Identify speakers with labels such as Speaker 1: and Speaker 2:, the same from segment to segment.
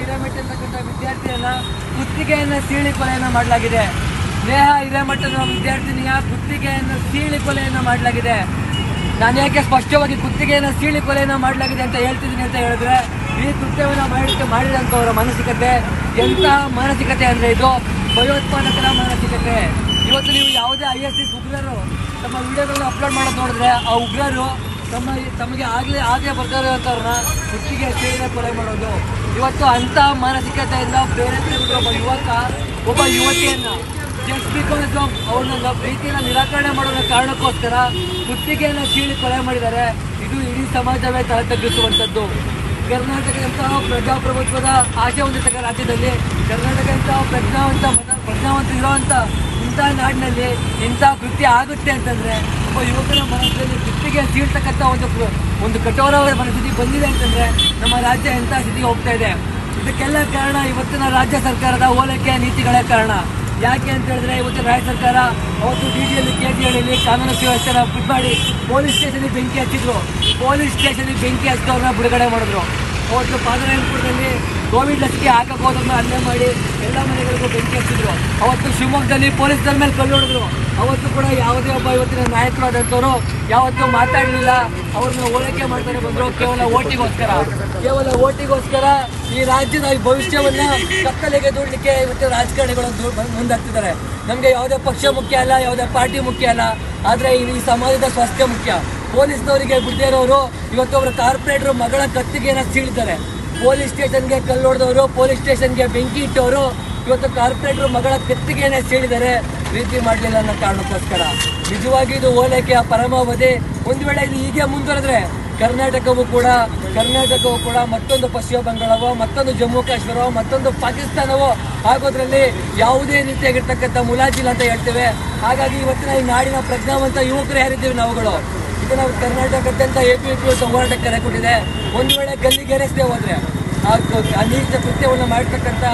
Speaker 1: ಹಿರೇಮಠ ವಿದ್ಯಾರ್ಥಿಯನ್ನ ಕುತ್ತಿಗೆಯನ್ನು ಸೀಳಿ ಕೊಲೆಯನ್ನು ಮಾಡಲಾಗಿದೆ. ನೇಹ ಹಿರೇಮಠದ ವಿದ್ಯಾರ್ಥಿನಿಯ ಕುತ್ತಿಗೆಯನ್ನು ಸೀಳಿ ಕೊಲೆಯನ್ನು ಮಾಡಲಾಗಿದೆ. ನಾನು ಯಾಕೆ ಸ್ಪಷ್ಟವಾಗಿ ಕುತ್ತಿಗೆಯನ್ನು ಸೀಳಿ ಕೊಲೆಯನ್ನು ಮಾಡಲಾಗಿದೆ ಅಂತ ಹೇಳ್ತಿದ್ದೀನಿ ಅಂತ ಹೇಳಿದ್ರೆ, ಈ ಕೃತ್ಯವನ್ನು ಮಾಡಲಿಕ್ಕೆ ಮಾಡಿದಂಥವರ ಮಾನಸಿಕತೆ ಎಂಥ ಮಾನಸಿಕತೆ ಅಂದ್ರೆ ಇದು? ಭಯೋತ್ಪಾದಕರ ಮಾನಸಿಕತೆ. ಇವತ್ತು ನೀವು ಯಾವುದೇ ಐ ಎಸ್ ಉಗ್ರರು ತಮ್ಮ ವಿಡಿಯೋಗಳನ್ನ ಅಪ್ಲೋಡ್ ಮಾಡೋದು ನೋಡಿದ್ರೆ ಆ ಉಗ್ರರು ತಮ್ಮ ತಮಗೆ ಆಗಲೇ ಆಗಲೇ ಬರ್ತಾ ಅಂತವ್ರನ್ನ ಕುತ್ತಿಗೆ ಸೀಳಿನ ಕೊಲೆ ಮಾಡೋದು. ಇವತ್ತು ಅಂಥ ಮಾನಸಿಕತೆಯಿಂದ ಬೇರೆ ಒಬ್ಬ ಯುವಕ, ಒಬ್ಬ ಯುವತಿಯನ್ನ ಜಸ್ಟ್ ಬಿಕಾಸ್ ಅವ್ರನ್ನ ಪ್ರೀತಿನ ನಿರಾಕರಣೆ ಮಾಡೋ ಕಾರಣಕ್ಕೋಸ್ಕರ ಕುತ್ತಿಗೆಯನ್ನು ಸೀಳಿ ಕೊಲೆ ಮಾಡಿದ್ದಾರೆ. ಇದು ಇಡೀ ಸಮಾಜವೇ ತಲೆ ತಗ್ಗಿಸುವಂಥದ್ದು. ಕರ್ನಾಟಕದಂತಹ ಪ್ರಜಾಪ್ರಭುತ್ವದ ಆಶೆ ಹೊಂದಿರ್ತಕ್ಕ ರಾಜ್ಯದಲ್ಲಿ ಕರ್ನಾಟಕದಂತಹ ಪ್ರಜ್ಞಾವಂತ ಮನ ಪ್ರಜ್ಞಾವಂತ ಇರುವಂಥ ಇಂಥ ನಾಡಿನಲ್ಲಿ ಇಂಥ ಕೃತ್ಯ ಆಗುತ್ತೆ ಅಂತಂದ್ರೆ ಒಬ್ಬ ಯುವಕನ ಮನಸ್ಸಲ್ಲಿ ಕುತ್ತಿಗೆ ಸೀಳ್ತಕ್ಕಂಥ ಒಂದು ಒಂದು ಕಠೋರವಾದ ಪರಿಸ್ಥಿತಿ ಬಂದಿದೆ ಅಂತಂದರೆ ನಮ್ಮ ರಾಜ್ಯ ಎಂಥ ಸ್ಥಿತಿಗೆ ಹೋಗ್ತಾ ಇದೆ? ಇದಕ್ಕೆಲ್ಲ ಕಾರಣ ಇವತ್ತಿನ ರಾಜ್ಯ ಸರ್ಕಾರದ ಓಲೈಕೆ ನೀತಿಗಳೇ ಕಾರಣ. ಯಾಕೆ ಅಂತ ಹೇಳಿದ್ರೆ ಇವತ್ತು ರಾಜ್ಯ ಸರ್ಕಾರ ಅವತ್ತು ಡಿ ಡಿಯಲ್ಲಿ ಕೆ ಡಿ ಹಳ್ಳಿಯಲ್ಲಿ ಕಾನೂನು ಸುವ್ಯವಸ್ಥೆನ ಬಿಟ್ ಮಾಡಿ ಪೊಲೀಸ್ ಸ್ಟೇಷನ್ಗೆ ಬೆಂಕಿ ಹಚ್ಚಿದ್ರು. ಪೊಲೀಸ್ ಸ್ಟೇಷನ್ಗೆ ಬೆಂಕಿ ಹಚ್ಚಿದವ್ರನ್ನ ಬಿಡುಗಡೆ ಮಾಡಿದ್ರು. ಅವತ್ತು ಪಾದರಾಯನಪುರದಲ್ಲಿ ಕೋವಿಡ್ ಲಸಿಕೆ ಹಾಕಕ್ಕೆ ಹೋದವ್ರನ್ನ ಮಾಡಿ ಎಲ್ಲ ಮನೆಗಳಿಗೂ ಬೆಂಕಿ ಹಚ್ಚಿದ್ರು. ಅವತ್ತು ಶಿವಮೊಗ್ಗದಲ್ಲಿ ಪೊಲೀಸರ ಮೇಲೆ ಕಲ್ಲು ಹೊಡೆದ್ರು. ಅವತ್ತು ಕೂಡ ಯಾವುದೇ ಒಬ್ಬ ಇವತ್ತಿನ ನಾಯಕರಾದಂಥವ್ರು ಯಾವತ್ತೂ ಮಾತಾಡಲಿಲ್ಲ. ಅವ್ರನ್ನ ಹೋಲಿಕೆ ಮಾಡ್ತಾರೆ ಬಂದರು ಕೇವಲ ಓಟಿಗೋಸ್ಕರ. ಕೇವಲ ಓಟಿಗೋಸ್ಕರ ಈ ರಾಜ್ಯದ ಭವಿಷ್ಯವನ್ನ ಕತ್ತಲೆಗೆ ದೂಡಲಿಕ್ಕೆ ಇವತ್ತು ರಾಜಕಾರಣಿಗಳು ಮುಂದಾಗ್ತಿದ್ದಾರೆ. ನಮಗೆ ಯಾವುದೇ ಪಕ್ಷ ಮುಖ್ಯ ಅಲ್ಲ, ಯಾವುದೇ ಪಾರ್ಟಿ ಮುಖ್ಯ ಅಲ್ಲ. ಆದರೆ ಈ ಸಮಾಜದ ಸ್ವಾಸ್ಥ್ಯ ಮುಖ್ಯ. ಪೊಲೀಸ್ನವರಿಗೆ ಬಿಡದೇ ಇವತ್ತು ಅವರ ಕಾರ್ಪೊರೇಟರ್ ಮಗಳ ಕತ್ತಿಗೆನ ಸೀಳಿದ್ದಾರೆ ಪೊಲೀಸ್ ಸ್ಟೇಷನ್ಗೆ ಕಲ್ಲು ಹೊಡೆದವರು, ಪೊಲೀಸ್ ಸ್ಟೇಷನ್ಗೆ ಬೆಂಕಿ ಇಟ್ಟವರು ಇವತ್ತು ಕಾರ್ಪೊರೇಟರ್ ಮಗಳ ಕತ್ತಿಗೆನೇ ಸೀಳಿದ್ದಾರೆ. ಪ್ರೀತಿ ಮಾಡಲಿಲ್ಲ ಅನ್ನೋ ಕಾರಣಕ್ಕೋಸ್ಕರ. ನಿಜವಾಗಿ ಇದು ಓಲೈಕೆಯ ಪರಮಾವಧಿ. ಒಂದು ವೇಳೆ ಇದು ಹೀಗೆ ಮುಂದುವರೆದ್ರೆ ಕರ್ನಾಟಕವೂ ಕೂಡ, ಕರ್ನಾಟಕವು ಕೂಡ ಮತ್ತೊಂದು ಪಶ್ಚಿಮ ಬಂಗಾಳವೋ, ಮತ್ತೊಂದು ಜಮ್ಮು ಕಾಶ್ಮೀರವೋ, ಮತ್ತೊಂದು ಪಾಕಿಸ್ತಾನವೋ ಆಗೋದ್ರಲ್ಲಿ ಯಾವುದೇ ರೀತಿಯಾಗಿರ್ತಕ್ಕಂಥ ಮುಲಾಜಿಲ್ಲ ಅಂತ ಹೇಳ್ತೇವೆ. ಹಾಗಾಗಿ ಇವತ್ತಿನ ಈ ನಾಡಿನ ಪ್ರಜ್ಞಾವಂತ ಯುವಕರು ಯಾರಿದ್ದೀವಿ ನಾವುಗಳು? ಇದು ನಾವು ಕರ್ನಾಟಕದಂತ ಎ ಪಿ ಪಿ ಹೋರಾಟಕ್ಕೆ ಕರೆ ಕೊಟ್ಟಿದೆ ಒಂದು ವೇಳೆ ಗಲ್ಲಿಗೇರಿಸದೆ ಹೋದ್ರೆ ಆ ನೀಚ ಕೃತ್ಯವನ್ನು ಮಾಡಿರ್ತಕ್ಕಂಥ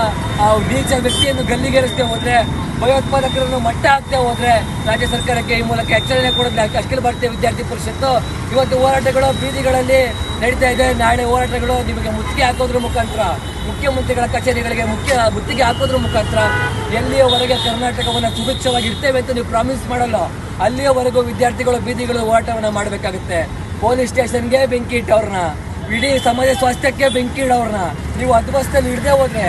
Speaker 1: ಆ ನೀಚ ವ್ಯಕ್ತಿಯನ್ನು ಗಲ್ಲಿಗೇರಿಸದೆ ಹೋದರೆ, ಭಯೋತ್ಪಾದಕರನ್ನು ಮಟ್ಟ ಹಾಕ್ತೇವೆ ಹೋದರೆ, ರಾಜ್ಯ ಸರ್ಕಾರಕ್ಕೆ ಈ ಮೂಲಕ ಎಚ್ಚರಣೆ ಕೊಡೋದು ಅಖಿಲ ಭಾರತೀಯ ವಿದ್ಯಾರ್ಥಿ ಪರಿಷತ್ತು ಇವತ್ತು ಹೋರಾಟಗಳು ಬೀದಿಗಳಲ್ಲಿ ನಡೀತಾ ಇದೆ. ನಾಳೆ ಹೋರಾಟಗಳು ನಿಮಗೆ ಮುತ್ತಿಗೆ ಹಾಕೋದ್ರ ಮುಖಾಂತರ, ಮುಖ್ಯಮಂತ್ರಿಗಳ ಕಚೇರಿಗಳಿಗೆ ಮುಖ್ಯ ಮುತ್ತಿಗೆ ಹಾಕೋದ್ರ ಮುಖಾಂತರ ಎಲ್ಲಿಯವರೆಗೆ ಕರ್ನಾಟಕವನ್ನು ಸುಭಿಕ್ಷವಾಗಿ ಇರ್ತೇವೆ ಅಂತ ನೀವು ಪ್ರಾಮಿಸ್ ಮಾಡಲ್ಲ. ಅಲ್ಲಿಯವರೆಗೂ ವಿದ್ಯಾರ್ಥಿಗಳು ಬೀದಿಗಳು ಹೋರಾಟವನ್ನು ಮಾಡಬೇಕಾಗುತ್ತೆ. ಪೊಲೀಸ್ ಸ್ಟೇಷನ್ಗೆ ಬೆಂಕಿ ಇಟ್ಟವ್ರನ್ನ. ಇಡೀ ಸಮಾಜ ಸ್ವಾಸ್ಥ್ಯಕ್ಕೆ ಬೆಂಕಿ ಇಡೋರ್ನ ನೀವು ಅದ್ವಸ್ತಲ್ಲಿ ಹಿಡದೆ ಹೋದ್ರೆ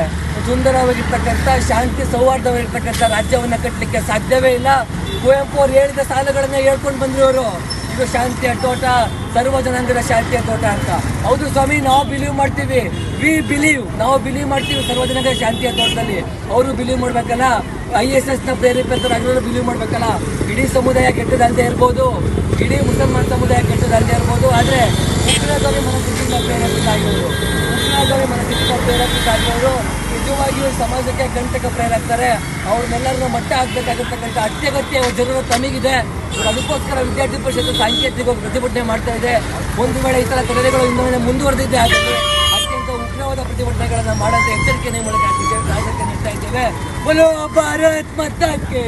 Speaker 1: ಸುಂದರವಾಗಿರ್ತಕ್ಕಂಥ, ಶಾಂತಿ ಸೌಹಾರ್ದವಾಗಿರ್ತಕ್ಕಂಥ ರಾಜ್ಯವನ್ನ ಕಟ್ಟಲಿಕ್ಕೆ ಸಾಧ್ಯವೇ ಇಲ್ಲ. ಕುವೆಂಪು ಅವ್ರು ಹೇಳಿದ ಸಾಲಗಳನ್ನ ಹೇಳ್ಕೊಂಡು ಬಂದ್ರು ಅವರು ಇದು ಶಾಂತಿಯ ತೋಟ ಸರ್ವ ಜನಾಂಗದ ಶಾಂತಿಯ ತೋಟ ಅಂತ. ಹೌದು ಸ್ವಾಮಿ, ನಾವು ಬಿಲೀವ್ ಮಾಡ್ತೀವಿ. ವಿ ಬಿಲೀವ್ ನಾವು ಬಿಲೀವ್ ಮಾಡ್ತೀವಿ ಸರ್ವ ಜನಾಂಗದ ಶಾಂತಿಯ ತೋಟದಲ್ಲಿ. ಅವರು ಬಿಲೀವ್ ಮಾಡ್ಬೇಕಲ್ಲ? ಐ ಎಸ್ ಎಸ್ನ ಪ್ರೇರೇಪಿತರಾಗಿರೋರು ಬಿಲೀವ್ ಮಾಡ್ಬೇಕಲ್ಲ? ಇಡೀ ಸಮುದಾಯ ಕೆಟ್ಟದಂತೆ ಇರ್ಬೋದು. ಇಡೀ ಮುಸಲ್ಮಾನ್ ಸಮುದಾಯ ಕೆಟ್ಟದಂತೆ ಇರ್ಬೋದು. ಆದರೆ ಉಗ್ರಗಾಮಿ ಮನಸ್ಥಿತಿಯಿಂದ ಪ್ರೇರೇಪಿತ ಆಗಿರೋರು. ಉಗ್ರಗಾಮಿ ಮನಸ್ಥಿತಿಯಿಂದ ಪ್ರೇರೇಪಿತ ಆಗಿರೋರು. ನಿಜವಾಗಿಯೂ ಸಮಾಜಕ್ಕೆ ಕಂಟಕ ಪ್ರೇರಾಗ್ತಾರೆ ಅವ್ರನ್ನೆಲ್ಲರನ್ನೂ ಮಟ್ಟ ಹಾಕ್ಬೇಕಾಗಿರ್ತಕ್ಕಂಥ ಅತ್ಯಗತ್ಯ ಜನರು ತಮಗಿದೆ ಅದಕ್ಕೋಸ್ಕರ ವಿದ್ಯಾರ್ಥಿ ಪರಿಷತ್ತು ಸಾಂಕೇತಿಕ ಪ್ರತಿಭಟನೆ ಮಾಡ್ತಾ ಇದೆ. ಒಂದು ವೇಳೆ ಈ ಥರ ಘಟನೆಗಳು ಇನ್ನೊಮ್ಮೆ ಮುಂದುವರೆದಿದ್ದೇ ಆಗಿದೆ ಅತ್ಯಂತ ಉಗ್ರವಾದ ಪ್ರತಿಭಟನೆಗಳನ್ನು ಮಾಡುವಂಥ ಎಚ್ಚರಿಕೆ ನಿಮ್ಮ ಮೂಲಕ ರಾಜ್ಯಕ್ಕೆ ನೀಡ್ತಾ ಇದ್ದೇವೆ. ಬಲೋ ಭಾರತ್ ಮತಕ್ಕೆ!